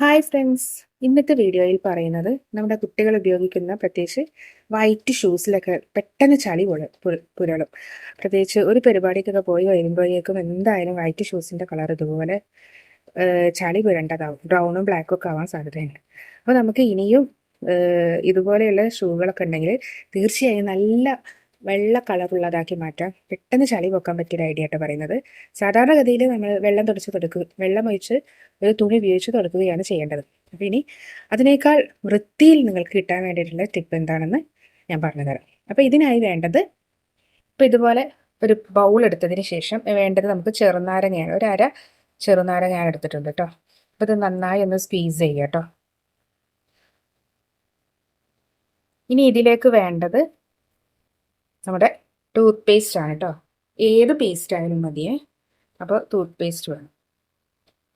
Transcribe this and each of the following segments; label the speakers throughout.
Speaker 1: Hi friends ഇന്നത്തെ വീഡിയോയിൽ പറയുന്നത് നമ്മുടെ കുട്ടികൾ ഉപയോഗിക്കുന്ന പ്രത്യേകിച്ച് വൈറ്റ് ഷൂസിലൊക്കെ പെട്ടെന്ന് ചളി പുരളും. പ്രത്യേകിച്ച് ഒരു പരിപാടിക്കൊക്കെ പോയി വരുമ്പോഴേക്കും എന്തായാലും വൈറ്റ് ഷൂസിന്റെ കളർ ഇതുപോലെ ചളി പുരണ്ടതാവും. ബ്രൗണും ബ്ലാക്കും ഒക്കെ ആവാൻ സാധ്യതയുണ്ട്. അപ്പോൾ നമുക്ക് ഇനിയും ഇതുപോലെയുള്ള ഷൂകളൊക്കെ ഉണ്ടെങ്കിൽ തീർച്ചയായും നല്ല വെള്ള കളറുള്ളതാക്കി മാറ്റാം. പെട്ടെന്ന് ചളി പൊക്കാൻ പറ്റിയൊരു ഐഡിയ ആയിട്ട് പറയുന്നത്. സാധാരണഗതിയിൽ നമ്മൾ വെള്ളം തുടച്ച് തുടക്കുക വെള്ളം ഒഴിച്ച് ഒരു തുണി ഉപയോഗിച്ച് തുടക്കുകയാണ് ചെയ്യേണ്ടത്. അപ്പോൾ ഇനി അതിനേക്കാൾ വൃത്തിയിൽ നിങ്ങൾക്ക് കിട്ടാൻ വേണ്ടിയിട്ടുള്ള ടിപ്പ് എന്താണെന്ന് ഞാൻ പറഞ്ഞുതരാം അപ്പോൾ ഇതിനായി വേണ്ടത് ഇപ്പോൾ ഇതുപോലെ ഒരു ബൗൾ എടുത്തതിന് ശേഷം വേണ്ടത് നമുക്ക് ചെറുനാരങ്ങയാണ്. ഒരു അര ചെറുനാരങ്ങ ഞാൻ എടുത്തിട്ടുണ്ട് കേട്ടോ അപ്പോൾ ഇത് നന്നായി ഒന്ന് സ്ക്വീസ് ചെയ്യുക കേട്ടോ ഇനി ഇതിലേക്ക് വേണ്ടത് നമ്മുടെ ടൂത്ത് പേസ്റ്റ് ആണ് കേട്ടോ ഏത് പേസ്റ്റ് ആയാലും മതിയേ. അപ്പോൾ ടൂത്ത് പേസ്റ്റ് വേണം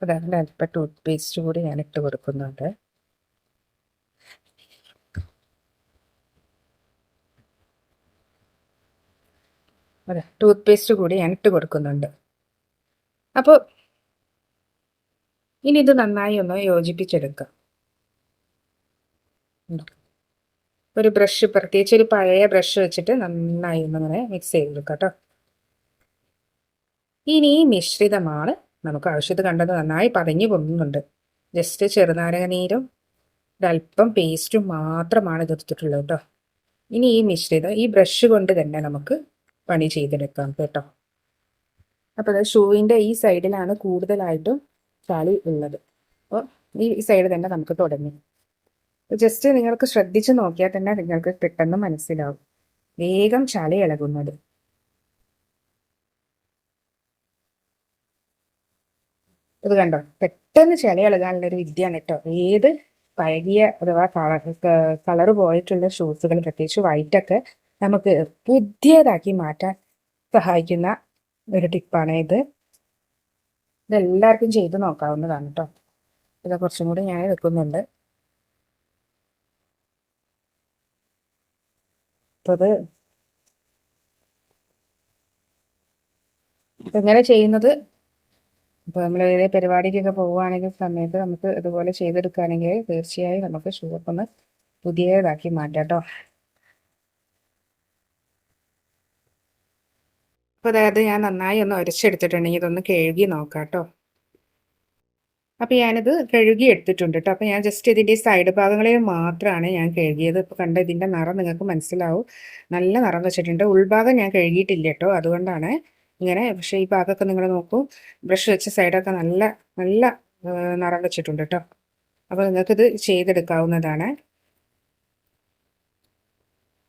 Speaker 1: അതായത് അല്പം ടൂത്ത് പേസ്റ്റ് കൂടി ഞാൻ ഇട്ട് കൊടുക്കുന്നുണ്ട്. അതെ ടൂത്ത് പേസ്റ്റ് കൂടി ഞാൻ ഇട്ട് കൊടുക്കുന്നുണ്ട്. അപ്പോൾ ഇനി ഇത് നന്നായി ഒന്ന് യോജിപ്പിച്ചെടുക്കാം? ഒരു ബ്രഷ് പ്രത്യേകിച്ച് ഒരു പഴയ ബ്രഷ് വെച്ചിട്ട് നന്നായി ഒന്നിങ്ങനെ മിക്സ് ചെയ്തെടുക്കാം കേട്ടോ ഇനി ഈ മിശ്രിതമാണ് നമുക്ക് ആവശ്യത്ത് കണ്ടത് നന്നായി പതഞ്ഞു പൊങ്ങുന്നുണ്ട്. ജസ്റ്റ് ചെറുനാരങ്ങ നീരും ഒരല്പം പേസ്റ്റും മാത്രമാണ് ഇത് എടുത്തിട്ടുള്ളത് കേട്ടോ ഇനി ഈ മിശ്രിതം ഈ ബ്രഷ് കൊണ്ട് തന്നെ നമുക്ക് പണി ചെയ്തെടുക്കാം കേട്ടോ. അപ്പോൾ ഷൂവിന്റെ ഈ സൈഡിലാണ് കൂടുതലായിട്ടും ചളി ഉള്ളത്. അപ്പോൾ ഈ സൈഡ് തന്നെ നമുക്ക് തുടങ്ങി. ജസ്റ്റ് നിങ്ങൾക്ക് ശ്രദ്ധിച്ച് നോക്കിയാൽ തന്നെ നിങ്ങൾക്ക് പെട്ടെന്ന് മനസ്സിലാവും. വേഗം ചളി ഇളകുന്നത്. ഇത് കണ്ടോ? പെട്ടെന്ന് ചളി ഇളകാനുള്ളൊരു വിദ്യയാണ് കേട്ടോ. ഏത് പഴകിയ അഥവാ കളർ കളർ പോയിട്ടുള്ള ഷൂസുകൾ പ്രത്യേകിച്ച് വൈറ്റൊക്കെ നമുക്ക് പുതിയതാക്കി മാറ്റാൻ സഹായിക്കുന്ന ഒരു ടിപ്പാണ് ഇത്. ഇതെല്ലാവർക്കും ചെയ്ത് നോക്കാവുന്നതാണ് കേട്ടോ. ഇത് കുറച്ചും കൂടി ഞാൻ എടുക്കുന്നുണ്ട്. അപ്പോൾ ഇത് ഇങ്ങനെ ചെയ്യുന്നത്. ഇപ്പോൾ നമ്മൾ ഏത് പരിപാടിക്കൊക്കെ പോവുകയാണെങ്കിൽ സമയത്ത് നമുക്ക് ഇതുപോലെ ചെയ്തെടുക്കുകയാണെങ്കിൽ തീർച്ചയായും നമുക്ക് ഷുഗർ പുതിയതാക്കി മാറ്റാം കേട്ടോ. അപ്പോൾ അതായത് ഞാൻ നന്നായി ഒന്ന് ഉരച്ചെടുത്തിട്ടുണ്ടെങ്കിൽ ഇതൊന്ന് കഴുകി നോക്കാം കേട്ടോ. അപ്പോൾ ഞാനിത് കഴുകി എടുത്തിട്ടുണ്ട് കേട്ടോ അപ്പോൾ ഞാൻ ജസ്റ്റ് ഇതിന്റെ സൈഡ് ഭാഗങ്ങളിൽ മാത്രമാണ് ഞാൻ കഴുകിയത്. ഇപ്പോൾ കണ്ട ഇതിന്റെ നിറം നിങ്ങൾക്ക് മനസ്സിലാവും. നല്ല നിറം വെച്ചിട്ടുണ്ട്. ഉൾഭാഗം ഞാൻ കഴുകിയിട്ടില്ല കേട്ടോ അതുകൊണ്ടാണ് ഇങ്ങനെ പക്ഷേ ഈ ഭാഗമൊക്കെ നിങ്ങൾ നോക്കൂ. ബ്രഷ് വെച്ച സൈഡൊക്കെ നല്ല നല്ല നിറം വെച്ചിട്ടുണ്ട് കേട്ടോ അപ്പോൾ നിങ്ങൾക്കിത് ചെയ്തെടുക്കാവുന്നതാണ്.